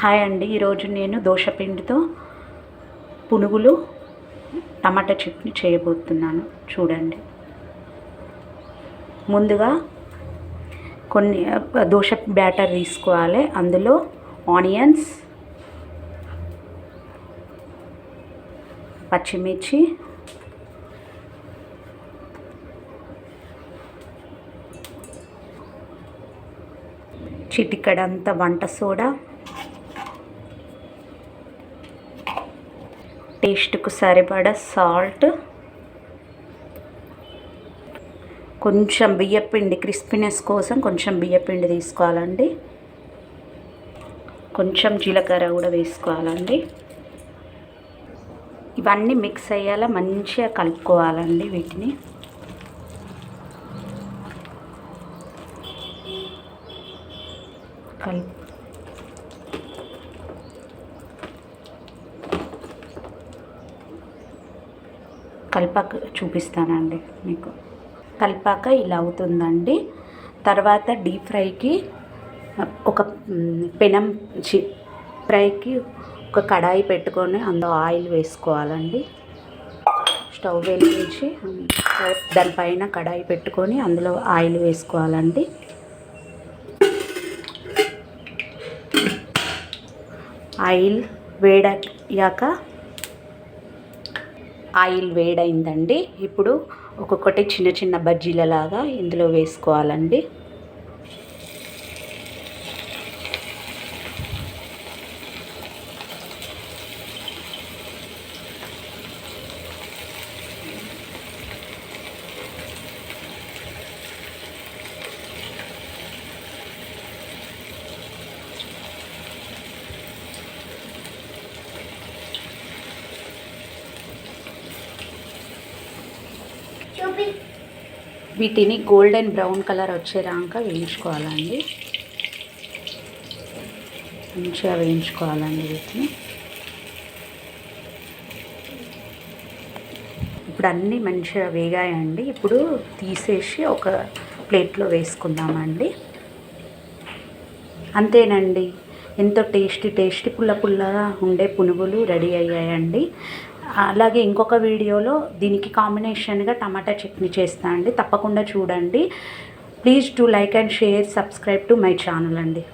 Hi అండి. ఈరోజు నేను దోశపిండితో పునుగులు టమాటా చట్నీ చేయబోతున్నాను. చూడండి. ముందుగా కొన్ని దోశ బ్యాటర్ తీసుకోవాలి. అందులో ఆనియన్స్ పచ్చిమిర్చి చిటికడంత వంట సోడా టేస్ట్కు సరిపడా సాల్ట్. కొంచెం బియ్యపిండి క్రిస్పీనెస్ కోసం కొంచెం బియ్యపిండి తీసుకోవాలండి. కొంచెం జీలకర్ర కూడా వేసుకోవాలండి. ఇవన్నీ మిక్స్ అయ్యేలా మంచిగా కలుపుకోవాలండి వీటిని. కలుపు కలిపాక చూపిస్తానండి మీకు. కలిపాక ఇలా అవుతుందండి. తర్వాత డీప్ ఫ్రైకి ఒక పెనం చి ఫ్రైకి ఒక కడాయి పెట్టుకొని అందులో ఆయిల్ వేసుకోవాలండి. స్టవ్ వెలిగించి దానిపైన కడాయి పెట్టుకొని అందులో ఆయిల్ వేసుకోవాలండి. ఆయిల్ వేడయ్యాక ఆయిల్ వేడైందండి. ఇప్పుడు ఒక్కొక్కటి చిన్న చిన్న బజ్జీలలాగా ఇందులో వేసుకోవాలండి. వీటిని గోల్డెన్ బ్రౌన్ కలర్ వచ్చేదాకా వేయించుకోవాలండి. మంచిగా వేయించుకోవాలండి వీటిని. ఇప్పుడు అన్నీ మంచిగా వేగాయండి. ఇప్పుడు తీసేసి ఒక ప్లేట్లో వేసుకుందామండి. అంతేనండి. ఎంతో టేస్టీ టేస్టీ పుల్ల పుల్లగా ఉండే పునుగులు రెడీ అయ్యాయండి. అలాగే ఇంకొక వీడియోలో దీనికి కాంబినేషన్గా టమాటా చట్నీ చేస్తా అండి. తప్పకుండా చూడండి. Please to like and share subscribe to my channel అండి.